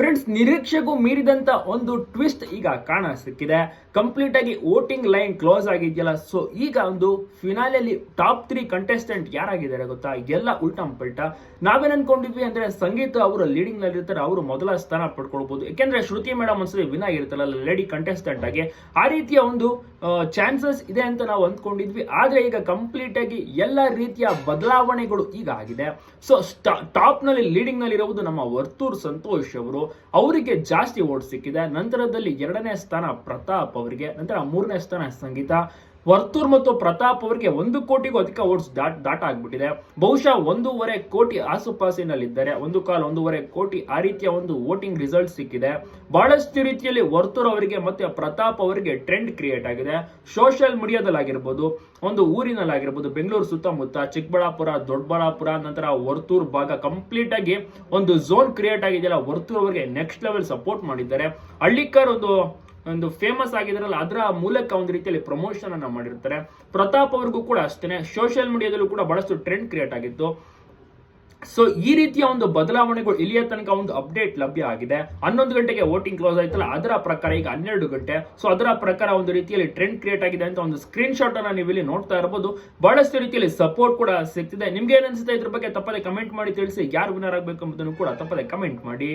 Friends, ನಿರೀಕ್ಷೆಗೂ ಮೀರಿದಂತ ಒಂದು twist ಈಗ ಕಾಣ ಸಿಕ್ಕಿದೆ ಕಂಪ್ಲೀಟ್ ಆಗಿ ವೋಟಿಂಗ್ ಲೈನ್ ಕ್ಲೋಸ್ ಆಗಿದೆಯಲ್ಲ, ಸೊ ಈಗ ಒಂದು ಫಿನಾಲೆಯಲ್ಲಿ ಟಾಪ್ ತ್ರೀ ಕಂಟೆಸ್ಟೆಂಟ್ ಯಾರಾಗಿದ್ದಾರೆ ಗೊತ್ತಾ? ಎಲ್ಲ ಉಲ್ಟಂ ಪಲ್ಟ. ನಾವೇನ್ ಅನ್ಕೊಂಡಿದ್ವಿ ಅಂದ್ರೆ ಸಂಗೀತ ಅವರು ಲೀಡಿಂಗ್ನಲ್ಲಿ ಇರ್ತಾರೆ ಅವರು ಮೊದಲ ಸ್ಥಾನ ಪಡ್ಕೊಳ್ಬಹುದು ಯಾಕೆಂದ್ರೆ ಶ್ರುತಿ ಮೇಡಮ್ ಒಂದ್ಸರಿ ವಿನ್ ಆಗಿರ್ತಾರಲ್ಲ ಲೇಡಿ ಕಂಟೆಸ್ಟೆಂಟ್ ಆಗಿ. ಆ ರೀತಿಯ ಒಂದು ಚಾನ್ಸಸ್ ಇದೆ ಅಂತ ನಾವು ಅಂದ್ಕೊಂಡಿದ್ವಿ. ಆದರೆ ಈಗ ಕಂಪ್ಲೀಟ್ ಆಗಿ ಎಲ್ಲ ರೀತಿಯ ಬದಲಾವಣೆಗಳು ಈಗ ಆಗಿದೆ. ಸೊ ಟಾಪ್ನಲ್ಲಿ ಲೀಡಿಂಗ್ನಲ್ಲಿ ಇರುವುದು ನಮ್ಮ ವರ್ತೂರ್ ಸಂತೋಷ್ ಅವರು. ಅವರಿಗೆ ಜಾಸ್ತಿ ಓಟ್ ಸಿಕ್ಕಿದೆ. ನಂತರದಲ್ಲಿ ಎರಡನೇ ಸ್ಥಾನ ಪ್ರತಾಪ್ ಅವರಿಗೆ, ನಂತರ ಮೂರನೇ ಸ್ಥಾನ ಸಂಗೀತ. ವರ್ತೂರ್ ಮತ್ತು ಪ್ರತಾಪ್ ಅವರಿಗೆ ಒಂದು ಕೋಟಿಗೂ ಅಧಿಕ ಓಟ್ಸ್ ದಾಟ್ ದಾಟ ಆಗ್ಬಿಟ್ಟಿದೆ ಬಹುಶಃ ಒಂದೂವರೆ ಕೋಟಿ ಆಸುಪಾಸಿನಲ್ಲಿದ್ದಾರೆ, ಒಂದು ಕಾಲ ಒಂದೂವರೆ ಕೋಟಿ ಆ ರೀತಿಯ ಒಂದು ವೋಟಿಂಗ್ ರಿಸಲ್ಟ್ ಸಿಕ್ಕಿದೆ. ಬಹಳಷ್ಟು ರೀತಿಯಲ್ಲಿ ವರ್ತೂರ್ ಅವರಿಗೆ ಮತ್ತೆ ಪ್ರತಾಪ್ ಅವರಿಗೆ ಟ್ರೆಂಡ್ ಕ್ರಿಯೇಟ್ ಆಗಿದೆ. ಸೋಷಿಯಲ್ ಮೀಡಿಯಾದಲ್ಲಾಗಿರ್ಬೋದು ಒಂದು ಊರಿನಲ್ಲಾಗಿರ್ಬೋದು, ಬೆಂಗಳೂರು ಸುತ್ತಮುತ್ತ ಚಿಕ್ಕಬಳ್ಳಾಪುರ, ದೊಡ್ಡಬಳ್ಳಾಪುರ, ನಂತರ ವರ್ತೂರ್ ಭಾಗ ಕಂಪ್ಲೀಟ್ ಆಗಿ ಒಂದು ಝೋನ್ ಕ್ರಿಯೇಟ್ ಆಗಿದೆಯಲ್ಲ, ವರ್ತೂರ್ ಅವರಿಗೆ ನೆಕ್ಸ್ಟ್ ಲೆವೆಲ್ ಸಪೋರ್ಟ್ ಮಾಡಿದ್ದಾರೆ. ಹಳ್ಳಿಕರ್ ಒಂದು ಒಂದು ಫೇಮಸ್ ಆಗಿದಾರಲ್ಲ, ಅದರ ಮೂಲಕ ಒಂದು ರೀತಿಯಲ್ಲಿ ಪ್ರಮೋಷನ್ ಅನ್ನ ಮಾಡಿರ್ತಾರೆ. ಪ್ರತಾಪ್ ಅವ್ರಿಗೂ ಕೂಡ ಅಷ್ಟೇ ಸೋಷಿಯಲ್ ಮೀಡಿಯಾದಲ್ಲೂ ಕೂಡ ಬಹಳಷ್ಟು ಟ್ರೆಂಡ್ ಕ್ರಿಯೇಟ್ ಆಗಿತ್ತು. ಸೊ ಈ ರೀತಿಯ ಒಂದು ಬದಲಾವಣೆಗಳು ಇಲ್ಲಿಯ ತನಕ ಒಂದು ಅಪ್ಡೇಟ್ ಲಭ್ಯ ಆಗಿದೆ. ಹನ್ನೊಂದು ಗಂಟೆಗೆ ವೋಟಿಂಗ್ ಕ್ಲೋಸ್ ಆಯ್ತಲ್ಲ, ಅದರ ಪ್ರಕಾರ ಈಗ ಹನ್ನೆರಡು ಗಂಟೆ. ಸೊ ಅದರ ಪ್ರಕಾರ ಒಂದು ರೀತಿಯಲ್ಲಿ ಟ್ರೆಂಡ್ ಕ್ರಿಯೇಟ್ ಆಗಿದೆ ಅಂತ ಒಂದು ಸ್ಕ್ರೀನ್ ಶಾಟ್ ಅನ್ನ ನೀವು ಇಲ್ಲಿ ನೋಡ್ತಾ ಇರಬಹುದು ಬಹಳಷ್ಟು ರೀತಿಯಲ್ಲಿ ಸಪೋರ್ಟ್ ಕೂಡ ಸಿಗ್ತಿದೆ. ನಿಮ್ಗೆ ಏನ್ ಅನ್ಸುತ್ತೆ ಇದ್ರ ಬಗ್ಗೆ ತಪ್ಪದೆ ಕಮೆಂಟ್ ಮಾಡಿ ತಿಳಿಸಿ. ಯಾರು ವಿನರ್ ಆಗಬೇಕು ಎಂಬುದನ್ನು ಕೂಡ ತಪ್ಪದೆ ಕಮೆಂಟ್ ಮಾಡಿ.